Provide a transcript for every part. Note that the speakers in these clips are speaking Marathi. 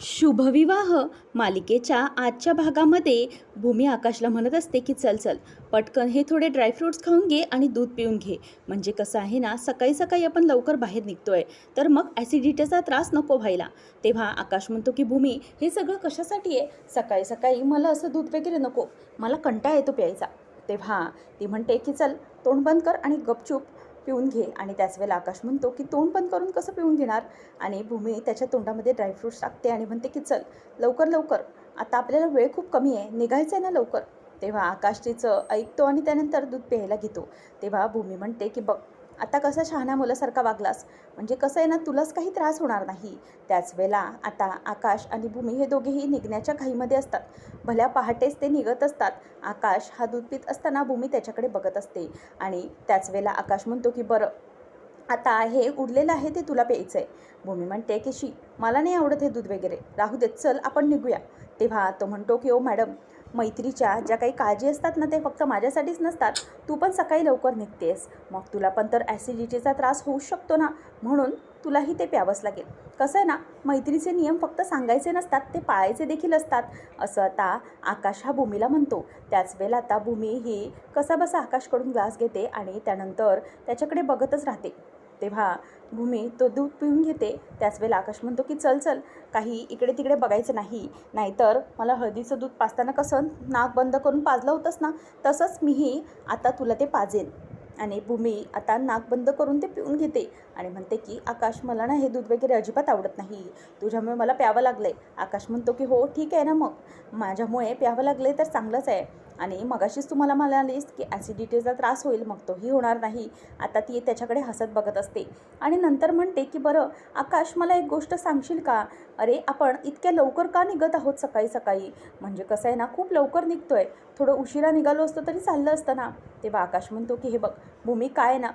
शुभविवाह. मालिकेच्या आजच्या भागामध्ये भूमी आकाशला म्हणत असते की चल चल पटकन हे थोडे ड्रायफ्रुट्स खाऊन घे आणि दूध पिऊन घे. म्हणजे कसं आहे ना सकाळी सकाळी आपण लवकर बाहेर निघतोय. तर मग ॲसिडिटीचा त्रास नको व्हायला. तेव्हा आकाश म्हणतो की भूमी हे सगळं कशासाठी आहे? सकाळी सकाळी मला असं दूध वगैरे नको. मला कंटाळा येतो प्यायचा. तेव्हा ती म्हणते की चल तोंड बंद कर आणि गपचूप पिऊन घे आणि त्याच वेळेला आकाश म्हणतो की तोंड बंद करून कसं पिऊन घेणार? आणि भूमी त्याच्या तोंडामध्ये ड्रायफ्रूट्स टाकते आणि म्हणते की चल लवकर लवकर. आता आपल्याला वेळ खूप कमी आहे. निघायचं आहे ना लवकर. तेव्हा आकाश तिचं ऐकतो आणि त्यानंतर दूध प्यायला घेतो. तेव्हा भूमी म्हणते की बघ आता कसं शहाण्या मुलासारखा वागलास? म्हणजे कसं आहे ना तुलाच काही त्रास होणार नाही. त्याच वेळेला आता आकाश आणि भूमी हे दोघेही निघण्याच्या घाईमध्ये असतात. भल्या पहाटेच ते निघत असतात. आकाश हा दूध पित असताना भूमी त्याच्याकडे बघत असते. आणि त्याच वेळेला आकाश म्हणतो की बरं आता हे उरलेलं आहे ते तुला प्यायचं आहे भूमी म्हणते की शी मला नाही आवडत हे दूध वगैरे. राहू देत चल आपण निघूया. तेव्हा तो म्हणतो की ओ मॅडम मैत्रीच्या ज्या काही काळजी असतात ना ते फक्त माझ्यासाठीच नसतात. तू पण सकाळी लवकर निघतेस. मग तुला पण तर ॲसिडिटीचा त्रास होऊ शकतो ना. म्हणून तुलाही ते प्यावंच लागेल. कसं आहे ना मैत्रीचे नियम फक्त सांगायचे नसतात ते पाळायचे देखील असतात. असं आता आकाश हा भूमीला म्हणतो. त्याच वेळेला आता भूमी ही कसाबसा आकाशकडून ग्लास घेते आणि त्यानंतर त्याच्याकडे बघतच राहते. तेव्हा भूमी तो दूध पिऊन घेते. त्याच वेळेला आकाश म्हणतो की चल चल काही इकडे तिकडे बघायचं नाही. नाहीतर मला हळदीचं दूध पाजताना कसं नाक बंद करून पाजलं होतंस ना तसंच मीही आता तुला ते पाजेन. आणि भूमी आता नाक बंद करून ते पिऊन घेते आणि म्हणते की आकाश मला ना हे दूध वगैरे अजिबात आवडत नाही. तुझ्यामुळे मला प्यावं लागलं आहे आकाश म्हणतो की हो ठीक आहे ना मग. माझ्यामुळे प्यावं लागलं आहे तर चांगलंच आहे. आणि मगाशीच तुम्हाला म्हणालीस की ॲसिडिटीचा त्रास होईल मग तोही होणार नाही. आता ती त्याच्याकडे हसत बघत असते. आणि नंतर म्हणते की बरं आकाश मला एक गोष्ट सांगशील का? अरे आपण इतक्या लवकर का निघत आहोत सकाळी सकाळी? म्हणजे कसं आहे ना खूप लवकर निघतो आहे थोडं उशिरा निघालो असतो तरी चाललं असतं ना. तेव्हा आकाश म्हणतो की हे बघ भूमी काय ना?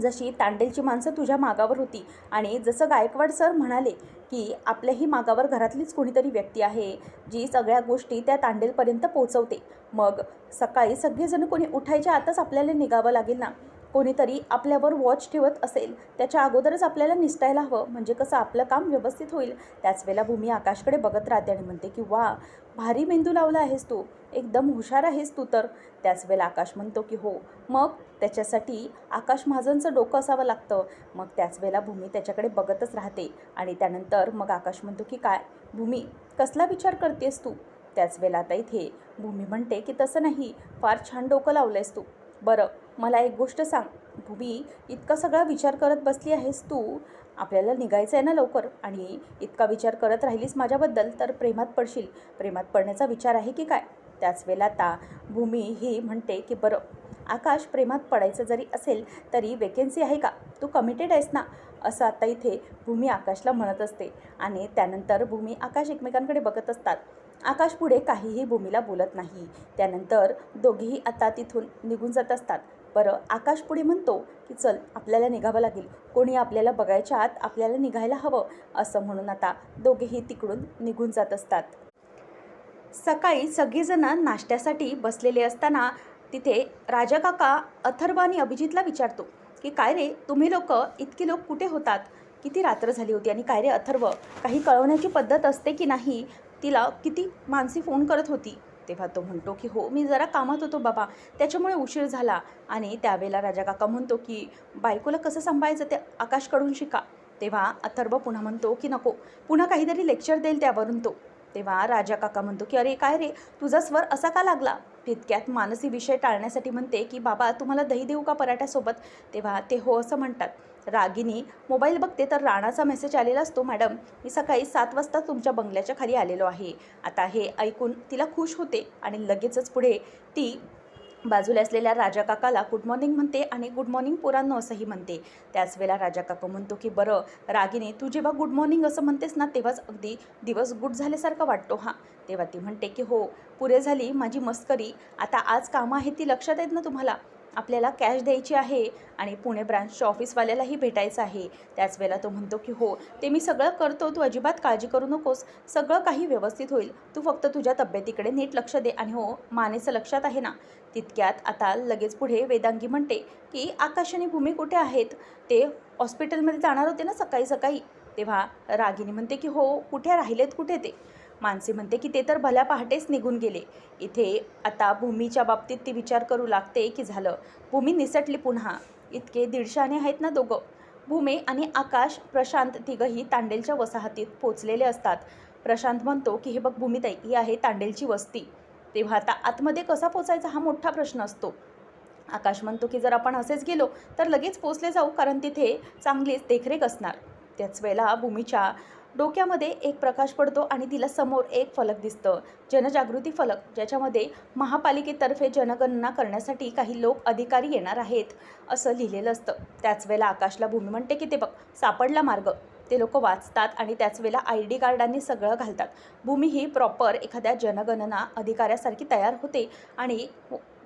जशी तांडेलची माणसं तुझ्या मागावर होती आणि जसं गायकवाड सर म्हणाले की आपल्याही मागावर घरातलीच कोणीतरी व्यक्ती आहे जी सगळ्या गोष्टी त्या तांडेलपर्यंत पोचवते मग सकाळी सगळेजण कोणी उठायच्या आतच आपल्याला निघावं लागेल ना? कोणीतरी आपल्यावर वॉच ठेवत असेल त्याच्या अगोदरच आपल्याला निसटायला हवं. म्हणजे कसं आपलं काम व्यवस्थित होईल. त्याच वेळेला भूमी आकाशकडे बघत राहते आणि म्हणते की वा भारी मेंदू लावला आहेस तू. एकदम हुशार आहेस तू तर. त्याच वेळेला आकाश म्हणतो की हो. मग त्याच्यासाठी आकाश महाजनचं डोकं असावं लागतं. मग त्याच वेळेला भूमी त्याच्याकडे बघतच राहते. आणि त्यानंतर मग आकाश म्हणतो की काय? भूमी कसला विचार करतेस तू? त्याच वेळेला आता इथे भूमी म्हणते की तसं नाही. फार छान डोकं लावलं आहेस तू. बरं मला एक गोष्ट सांग. भूमी इतका सगळा विचार करत बसली आहेस तू. आपल्याला निघायचं आहे ना लवकर आणि इतका विचार करत राहिलीस माझ्याबद्दल तर प्रेमात पडशील. प्रेमात पडण्याचा विचार आहे की काय? त्याच वेळेला आता भूमी ही म्हणते की बरं आकाश प्रेमात पडायचं जरी असेल तरी वेकेन्सी आहे का? तू कमिटेड आहेस ना? असं आता इथे भूमी आकाशला म्हणत असते आणि त्यानंतर भूमी आकाश एकमेकांकडे बघत असतात. आकाश पुढे काहीही भूमीला बोलत नाही. त्यानंतर दोघेही आता तिथून निघून जात असतात. बरं आकाश पुढे म्हणतो की चल आपल्याला निघावं लागेल. कोणी आपल्याला बघायच्या आत आपल्याला निघायला हवं असं म्हणून आता दोघेही तिकडून निघून जात असतात. सकाळी सगळेजण नाश्त्यासाठी बसलेले असताना तिथे राजा काका अथर्व आणि अभिजितला विचारतो की काय रे तुम्ही लोक इतकी लोक कुठे होतात? किती रात्र झाली होती आणि काय रे अथर्व? काही कळवण्याची पद्धत असते की नाही? तिला किती मानसी फोन करत होती. तेव्हा तो म्हणतो की हो मी जरा कामात होतो बाबा. त्याच्यामुळे उशीर झाला आणि त्यावेळेला राजा काका म्हणतो की बायकोला कसं सांभाळायचं ते आकाशकडून शिका. तेव्हा अथर्व पुन्हा म्हणतो की नको पुन्हा काहीतरी लेक्चर देईल त्यावरून तो. तेव्हा राजा काका म्हणतो की अरे काय रे? तुझा स्वर असा का लागला? तितक्यात मानसी विषय टाळण्यासाठी म्हणते की बाबा तुम्हाला दही देऊ का पराठ्यासोबत? तेव्हा ते हो असं म्हणतात. रागिनी मोबाईल बघते तर राणाचा मेसेज आलेला असतो मॅडम मी सकाळी सात वाजता तुमच्या बंगल्याच्या खाली आलेलो आहे. आता हे ऐकून तिला खुश होते आणि लगेचच पुढे ती बाजूला असलेल्या राजा काकाला गुड मॉर्निंग म्हणते आणि गुड मॉर्निंग पोरांनो असंही म्हणते. त्याच वेळेला राजा काका म्हणतो की बरं रागिनी तू जेव्हा गुड मॉर्निंग असं म्हणतेस ना तेव्हाच अगदी दिवस गुड झाल्यासारखा वाटतो हां. तेव्हा ती म्हणते की हो पुरे झाली माझी मस्करी. आता आज कामं आहेत ती लक्षात आहेत ना तुम्हाला? आपल्याला कॅश द्यायची आहे आणि पुणे ब्रांचच्या ऑफिसवाल्यालाही भेटायचं आहे. त्याच वेळेला तो म्हणतो की हो ते मी सगळं करतो. तू अजिबात काळजी करू नकोस. सगळं काही व्यवस्थित होईल. तू फक्त तुझ्या तब्येतीकडे नीट लक्ष दे. आणि हो मानेचं लक्षात आहे ना. तितक्यात आता लगेच पुढे वेदांगी म्हणते की आकाश आणि भूमी कुठे आहेत? ते हॉस्पिटलमध्ये जाणार होते ना सकाळी सकाळी. तेव्हा रागिनी म्हणते की हो कुठे राहिलेत? कुठे ते? मानसी म्हणते की ते तर भल्या पहाटेच निघून गेले. इथे आता भूमीच्या बाबतीत ती विचार करू लागते की झालं. भूमी निसटली पुन्हा. इतके दीडशाने आहेत ना दोघं. भूमी आणि आकाश प्रशांत तिघंही तांडेलच्या वसाहतीत पोचलेले असतात. प्रशांत म्हणतो की हे बघ भूमिताई ही आहे तांडेलची वस्ती. तेव्हा आता आतमध्ये कसा पोचायचा हा मोठा प्रश्न असतो. आकाश म्हणतो की जर आपण असेच गेलो तर लगेच पोचले जाऊ कारण तिथे चांगलीच देखरेख असणार. त्याच वेळेला भूमीच्या डोक्यामध्ये एक प्रकाश पडतो आणि तिला समोर एक फलक दिसतं. जनजागृती फलक ज्याच्यामध्ये महापालिकेतर्फे जनगणना करण्यासाठी काही लोक अधिकारी येणार आहेत असं लिहिलेलं असतं. त्याच वेळेला आकाशला भूमी म्हणते की ते बघ सापडला मार्ग. ते लोक वाचतात आणि त्याच वेळेला आय डी कार्डांनी सगळं घालतात. भूमी ही प्रॉपर एखाद्या जनगणना अधिकाऱ्यासारखी तयार होते आणि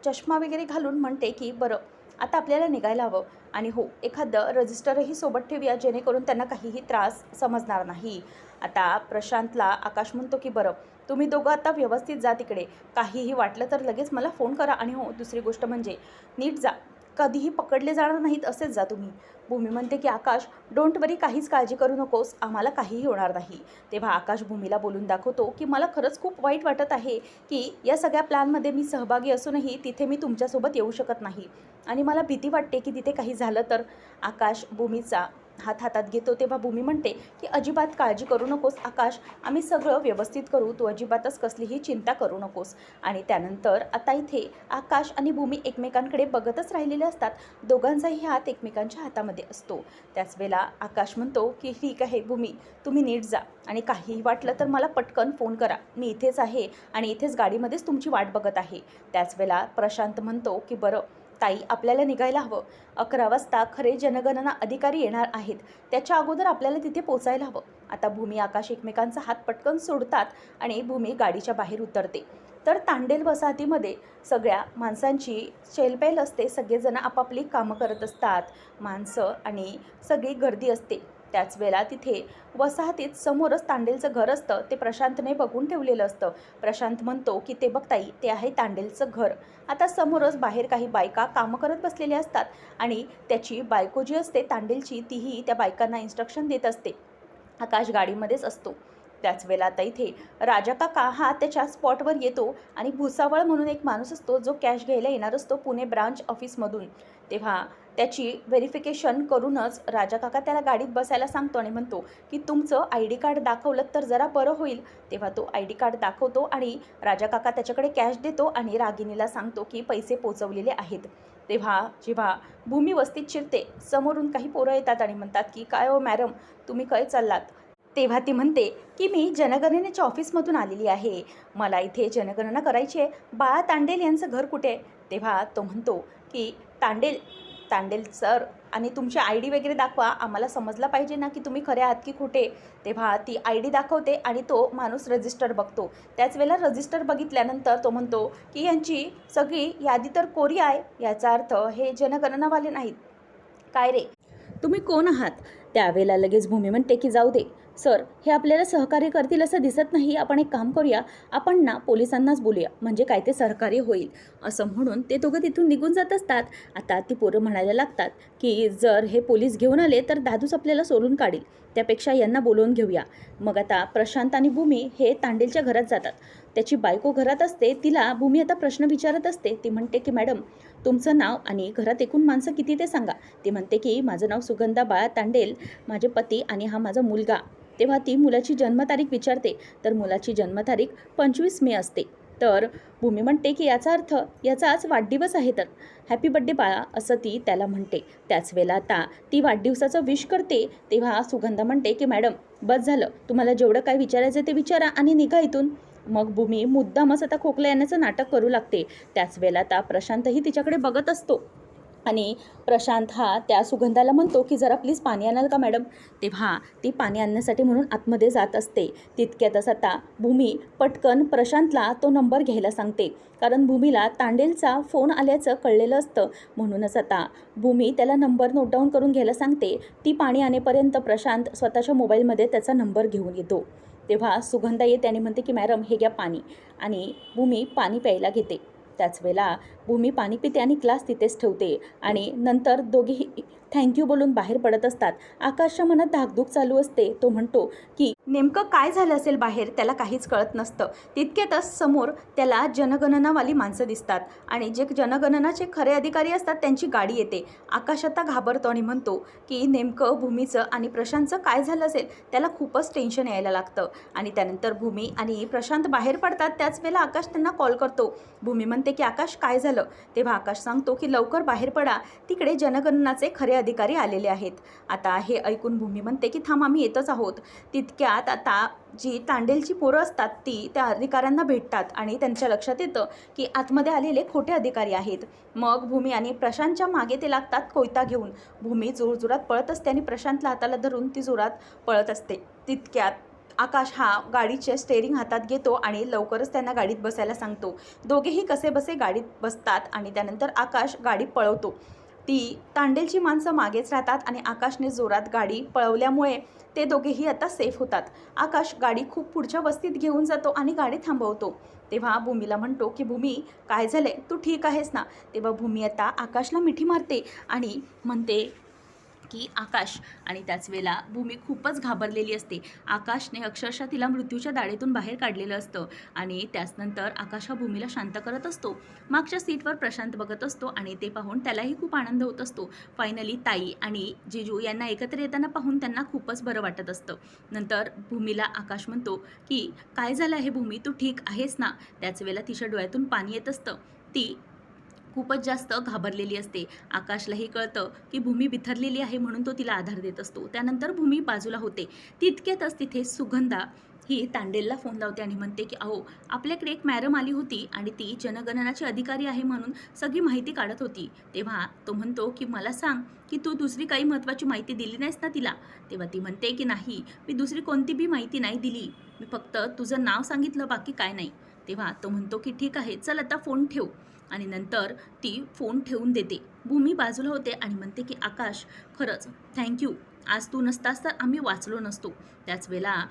चष्मा वगैरे घालून म्हणते की बरं आता आपल्याला निघायला हवं. आणि हो एखादं रजिस्टरही सोबत ठेवूया जेणेकरून त्यांना काहीही त्रास समजणार नाही. आता प्रशांतला आकाश म्हणतो की बरं तुम्ही दोघं आता व्यवस्थित जा तिकडे. काहीही वाटलं तर लगेच मला फोन करा. आणि हो दुसरी गोष्ट म्हणजे नीट जा. कधीही पकडले जाणार नाहीत असेच जा तुम्ही. भूमी म्हणते की आकाश डोंट वरी काहीच काळजी करू नकोस. आम्हाला काहीही होणार नाही. तेव्हा आकाश भूमीला बोलून दाखवतो की मला खरंच खूप वाईट वाटत आहे की या सगळ्या प्लॅनमध्ये मी सहभागी असूनही तिथे मी तुमच्यासोबत येऊ शकत नाही. आणि मला भीती वाटते की तिथे काही झालं तर आकाश भूमीचा हात हातात घेतो. तेव्हा भूमी म्हणते की अजिबात काळजी करू नकोस आकाश. आम्ही सगळं व्यवस्थित करू. तू अजिबातच कसलीही चिंता करू नकोस. आणि त्यानंतर आता इथे आकाश आणि भूमी एकमेकांकडे बघतच राहिलेले असतात. दोघांचाही हात एकमेकांच्या हातामध्ये असतो. त्याच वेळेला आकाश म्हणतो की ठीक आहे भूमी तुम्ही नीट जा. आणि काहीही वाटलं तर मला पटकन फोन करा. मी इथेच आहे आणि इथेच गाडीमध्येच तुमची वाट बघत आहे. त्याच वेळेला प्रशांत म्हणतो की बरं ताई आपल्याला निघायला हवं. अकरा वाजता खरे जनगणना अधिकारी येणार आहेत. त्याच्या अगोदर आपल्याला तिथे पोचायला हवं. आता भूमी आकाश एकमेकांचा हात पटकन सोडतात आणि भूमी गाडीच्या बाहेर उतरते. तर तांडेल वसाहतीमध्ये सगळ्या माणसांची चेलपेल असते. सगळेजण आपापली कामं करत असतात. माणसं आणि सगळी गर्दी असते. त्याच वेळेला तिथे वसाहतीत समोरच तांडेलचं घर असतं. ते प्रशांतने बघून ठेवलेलं असतं. प्रशांत म्हणतो की ते बघताई ते आहे तांडेलचं घर. आता समोरच बाहेर काही बायका कामं करत बसलेल्या असतात आणि त्याची बायको जी असते तांडेलची तीही त्या बायकांना इन्स्ट्रक्शन देत असते. आकाश गाडीमध्येच असतो. त्याच वेळेला आता इथे राजा काका हा त्याच्या स्पॉटवर येतो आणि भुसावळ म्हणून एक माणूस असतो जो कॅश घ्यायला येणार असतो पुणे ब्रांच ऑफिसमधून तेव्हा त्याची व्हेरिफिकेशन करूनच राजा काका त्याला गाडीत बसायला सांगतो आणि म्हणतो की तुमचं आय डी कार्ड दाखवलं तर जरा बरं होईल. तेव्हा तो आय डी कार्ड दाखवतो आणि राजा काका त्याच्याकडे कॅश देतो आणि रागिनीला सांगतो की पैसे पोचवलेले आहेत. तेव्हा जेव्हा भूमी वस्तीत शिरते समोरून काही पोरं येतात आणि म्हणतात की काय हो मॅडम तुम्ही काय चाललात? तेव्हा ती म्हणते की मी जनगणनेच्या ऑफिसमधून आलेली आहे. मला इथे जनगणना करायची आहे. बाळा तांडेल यांचं घर कुठे आहे? तेव्हा तो म्हणतो की तांडेल तांडेल सर आणि तुमची आय डी वगैरे दाखवा. आम्हाला समजलं पाहिजे ना की तुम्ही खरे आहात की खोटे. तेव्हा ती आय डी दाखवते आणि तो माणूस रजिस्टर बघतो. त्याच वेळेला रजिस्टर बघितल्यानंतर तो म्हणतो की यांची सगळी यादी तर कोरी आहे याचा अर्थ हे जनगणनावाले नाहीत. काय रे? तुम्ही कोण आहात? त्यावेळेला लगेच भूमी म्हणते की जाऊ दे. सर हे आपल्याला सहकार्य करतील असं दिसत नाही. आपण एक काम करूया. आपण ना पोलिसांनाच बोलूया. म्हणजे काय ते सहकार्य होईल. असं म्हणून ते दोघं तिथून निघून जात असतात. आता ती पोरं म्हणायला लागतात की जर हे पोलीस घेऊन आले तर दादूच आपल्याला सोडून काढील. त्यापेक्षा यांना बोलवून घेऊया. मग आता प्रशांत आणि भूमी हे तांडेलच्या घरात जातात. त्याची बायको घरात असते. तिला भूमी आता प्रश्न विचारत असते. ती म्हणते की मॅडम तुमचं नाव आणि घरात एकूण माणसं किती ते सांगा. ती म्हणते की माझं नाव सुगंधा बाळा तांडेल. माझे पती आणि हा माझा मुलगा. तेव्हा ती मुलाची जन्मतारीख विचारते. तर मुलाची जन्मतारीख पंचवीस मे असते. तर भूमी म्हणते की याचा अर्थ याचा आज वाढदिवस आहे तर. हॅपी बड्डे बाळा असं ती त्याला म्हणते. त्याच वेळेला आता ती वाढदिवसाचं विश करते. तेव्हा सुगंधा म्हणते की मॅडम बस झालं. तुम्हाला जेवढं काय विचारायचं ते विचारा आणि निघा इथून. मग भूमी मुद्दामच आता खोकला येण्याचं नाटक करू लागते. त्याच वेळेला आता प्रशांतही तिच्याकडे बघत असतो. आणि प्रशांत हा त्या सुगंधाला म्हणतो की जरा प्लीज पाणी आणाल का मॅडम तेव्हा ती पाणी आणण्यासाठी म्हणून आतमध्ये जात असते. तितक्यातच आता भूमी पटकन प्रशांतला तो नंबर घ्यायला सांगते. कारण भूमीला तांडेलचा फोन आल्याचं कळलेलं असतं. म्हणूनच आता भूमी त्याला नंबर नोट डाऊन करून घ्यायला सांगते. ती पाणी आणेपर्यंत प्रशांत स्वतःच्या मोबाईलमध्ये त्याचा नंबर घेऊन येतो. तेव्हा सुगंधा येते आणि म्हणते की मॅडम हे घ्या पाणी. आणि भूमी पाणी प्यायला घेते. त्याच वेळेला भूमी पाणी पिते आणि ग्लास तिथेच ठेवते. आणि नंतर दोघेही थँक्यू बोलून बाहेर पडत असतात. आकाशच्या मनात धाकधूक चालू असते. तो म्हणतो की नेमकं काय झालं असेल बाहेर? त्याला काहीच कळत नसतं. तितक्यातच समोर त्याला जनगणनावाली माणसं दिसतात. आणि जे जनगणनाचे खरे अधिकारी असतात त्यांची गाडी येते. आकाश आता घाबरतो आणि म्हणतो की नेमकं भूमीचं आणि प्रशांतचं काय झालं असेल? त्याला खूपच टेन्शन यायला लागतं. आणि त्यानंतर भूमी आणि प्रशांत बाहेर पडतात. त्याच वेळेला आकाश त्यांना कॉल करतो. भूमी म्हणते की आकाश काय झालं तेव्हा आकाश सांगतो की लवकर बाहेर पडा. तिकडे जनगणनाचे खरे अधिकारी आलेले आहेत. आता हे ऐकून भूमी म्हणते की थांब आम्ही येतच आहोत. तितक्यात आता जी तांडेलची पोरं असतात ती त्या अधिकाऱ्यांना भेटतात आणि त्यांच्या लक्षात येतं की आतमध्ये आलेले खोटे अधिकारी आहेत. मग भूमी आणि प्रशांतच्या मागे ते लागतात कोयता घेऊन. भूमी जोरजोरात पळत असते आणि प्रशांतला हाताला धरून ती जोरात पळत असते. तितक्यात आकाश हा गाडीचे स्टेअरिंग हातात घेतो आणि लवकरच त्यांना गाडीत बसायला सांगतो. दोघेही कसे बसे गाडीत बसतात आणि त्यानंतर आकाश गाडी पळवतो. ती तांडेलची माणसं मागेच राहतात आणि आकाशने जोरात गाडी पळवल्यामुळे ते दोघेही आता सेफ होतात. आकाश गाडी खूप पुढच्या वस्तीत घेऊन जातो आणि गाडी थांबवतो. तेव्हा भूमीला म्हणतो की भूमी काय झाले तू ठीक आहेस ना? तेव्हा भूमी आता आकाशला मिठी मारते आणि म्हणते की आकाश. आणि त्याच वेळेला भूमी खूपच घाबरलेली असते. आकाशने अक्षरशः तिला मृत्यूच्या दाढेतून बाहेर काढलेलं असतं. आणि त्याचनंतर आकाश हा भूमीला शांत करत असतो. मागच्या सीटवर प्रशांत बघत असतो आणि ते पाहून त्यालाही खूप आनंद होत असतो. फायनली ताई आणि जिजू यांना एकत्र येताना पाहून त्यांना खूपच बरं वाटत असतं. नंतर भूमीला आकाश म्हणतो की काय झालं आहे भूमी? तू ठीक आहेस ना? त्याच वेळेला तिच्या डोळ्यातून पाणी येत असतं. ती खूपच जास्त घाबरलेली असते. आकाशलाही कळतं की भूमी बिथरलेली आहे म्हणून तो तिला आधार देत असतो. त्यानंतर भूमी बाजूला होते. तितक्यातच तिथे सुगंधा ही तांडेलला फोन लावते आणि म्हणते की अहो आपल्याकडे एक मॅडम आली होती आणि ती जनगणनाची अधिकारी आहे म्हणून सगळी माहिती काढत होती. तेव्हा तो म्हणतो की मला सांग की तू दुसरी काही महत्त्वाची माहिती दिली नाहीस ना तिला? तेव्हा ती म्हणते की नाही. मी दुसरी कोणती बी माहिती नाही दिली. मी फक्त तुझं नाव सांगितलं बाकी काय नाही. तेव्हा तो म्हणतो की ठीक आहे चल आता फोन ठेव. आणि नंतर ती फोन ठेवून देते. भूमी बाजूला होते आणि म्हणते की आकाश खरंच थँक्यू आज तू नसतास तर आम्ही वाचलो नसतो. त्याच वेळेला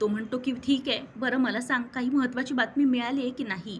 तो म्हणतो की ठीक आहे बरं मला सांग काही महत्त्वाची बातमी मिळाली आहे की नाही?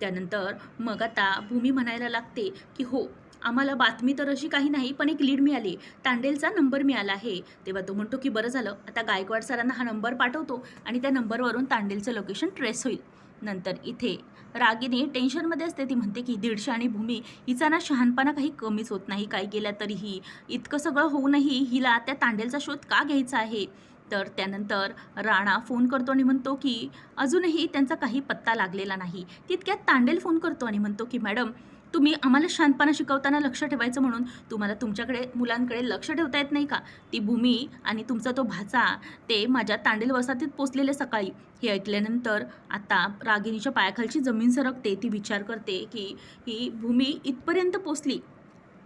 त्यानंतर मग आता भूमी म्हणायला लागते की हो आम्हाला बातमी तर अशी काही नाही पण एक लीड मिळाली. तांडेलचा नंबर मिळाला आहे. तेव्हा तो म्हणतो की बरं झालं. आता गायकवाड सरांना हा नंबर पाठवतो आणि त्या नंबरवरून तांडेलचं लोकेशन ट्रेस होईल. नंतर इथे रागिनी टेन्शनमध्ये असते. ती म्हणते की दीडशे आणि भूमी हिचा ना शहाणपणा काही कमीच होत नाही. काय केल्या तरीही इतकं सगळं होऊनही हिला त्या तांडेलचा शोध का घ्यायचा आहे? तर त्यानंतर राणा फोन करतो आणि म्हणतो की अजूनही त्यांचा काही पत्ता लागलेला नाही. तितक्यात तांडेल फोन करतो आणि म्हणतो की मॅडम तुम्ही आम्हाला शांतपणा शिकवताना लक्ष ठेवायचं म्हणून तुम्हाला तुमच्याकडे मुलांकडे लक्ष ठेवता येत नाही का? ती भूमी आणि तुमचा तो भाचा ते माझ्या तांडेल वसाहतीत पोचलेले सकाळी. हे ऐकल्यानंतर आता रागिणीच्या पायाखालची जमीन सरकते ती विचार करते की ही भूमी इथपर्यंत पोचली.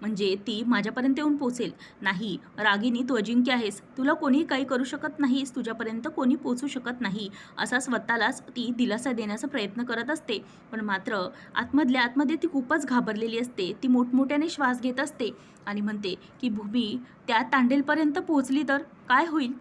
म्हणजे ती माझ्यापर्यंत येऊन पोचेल. नाही रागिनी तू अजिंक्य आहेस. तुला कोणी काही करू शकत नाहीस. तुझ्यापर्यंत कोणी पोचू शकत नाही. असा स्वतःलाच ती दिलासा देण्याचा प्रयत्न करत असते. पण मात्र आतमधल्या आतमध्ये ती खूपच घाबरलेली असते. ती मोठमोठ्याने श्वास घेत असते आणि म्हणते की भूमी त्या तांडेलपर्यंत पोचली तर काय होईल?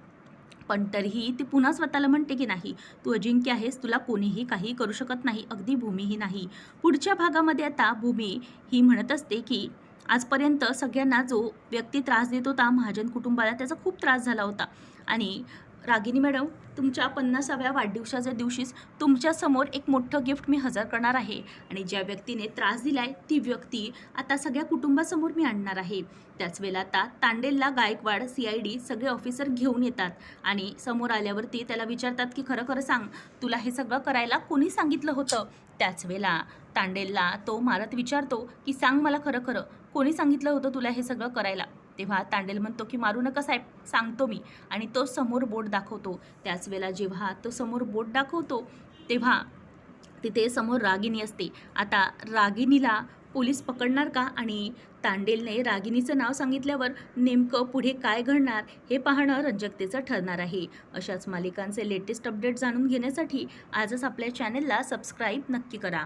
पण तरीही ती पुन्हा स्वतःला म्हणते की नाही तू अजिंक्य आहेस. तुला कोणीही काही करू शकत नाही. अगदी भूमीही नाही. पुढच्या भागामध्ये आता भूमी ही म्हणत असते की आजपर्यंत सगळ्यांना जो व्यक्ती त्रास देत होता महाजन कुटुंबाला त्याचा खूप त्रास झाला होता. आणि रागिनी मॅडम तुमच्या पन्नासाव्या वाढदिवसाच्या दिवशीच तुमच्यासमोर एक मोठं गिफ्ट मी हजर करणार आहे. आणि ज्या व्यक्तीने त्रास दिलाय ती व्यक्ती आता सगळ्या कुटुंबासमोर मी आणणार आहे. त्याच वेळेला आता तांडेलला गायकवाड सी आय डी सगळे ऑफिसर घेऊन येतात. आणि समोर आल्यावरती त्याला विचारतात की खरं खरं सांग तुला हे सगळं करायला कोणी सांगितलं होतं? त्याच वेळेला तांडेलला तो मारत विचारतो की सांग मला खरं खरं कोणी सांगितलं होतं तुला हे सगळं करायला? तेव्हा तांडेल म्हणतो की मारू नका साहेब सांगतो मी. आणि तो समोर बोट दाखवतो. त्याच वेळेला जेव्हा तो समोर बोट दाखवतो तेव्हा तिथे समोर रागिनी असते. आता रागिनीला पोलीस पकडणार का? आणि तांडेलने रागिनीचं नाव सांगितल्यावर नेमकं पुढे काय घडणार हे पाहणं रंजकतेचं ठरणार आहे. अशाच मालिकांचे लेटेस्ट अपडेट जाणून घेण्यासाठी आजच आपल्या चॅनेलला सबस्क्राईब नक्की करा.